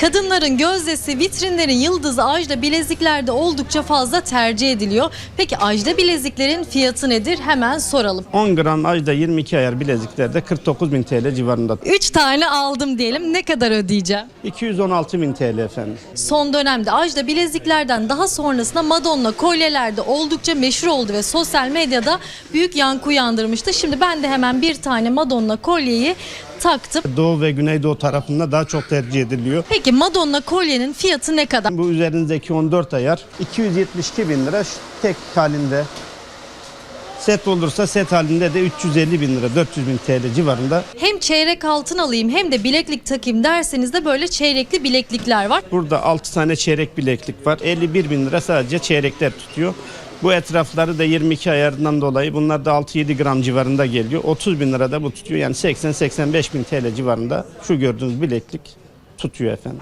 Kadınların gözdesi, vitrinlerin yıldızı Ajda bileziklerde oldukça fazla tercih ediliyor. Peki Ajda bileziklerin fiyatı nedir? Hemen soralım. 10 gram ayda 22 ayar bileziklerde 49 bin TL civarında. 3 tane aldım diyelim. Ne kadar ödeyeceğim? 216 bin TL efendim. Son dönemde Ajda bileziklerden daha sonrasında Madonna kolyelerde oldukça meşhur oldu ve sosyal medyada büyük yankı uyandırmıştı. Şimdi ben de hemen bir tane Madonna kolyeyi taktım. Doğu ve Güneydoğu tarafında daha çok tercih ediliyor. Peki Madonna kolyenin fiyatı ne kadar? Bu üzerinizdeki 14 ayar 272 bin lira tek halinde. Set olursa set halinde de 350 bin lira 400 bin TL civarında. Hem çeyrek altın alayım hem de bileklik takayım derseniz de böyle çeyrekli bileklikler var. Burada 6 tane çeyrek bileklik var. 51 bin lira sadece çeyrekler tutuyor. Bu etrafları da 22 ayarından dolayı bunlar da 6-7 gram civarında geliyor. 30 bin lira da bu tutuyor. Yani 80-85 bin TL civarında şu gördüğünüz bileklik tutuyor efendim.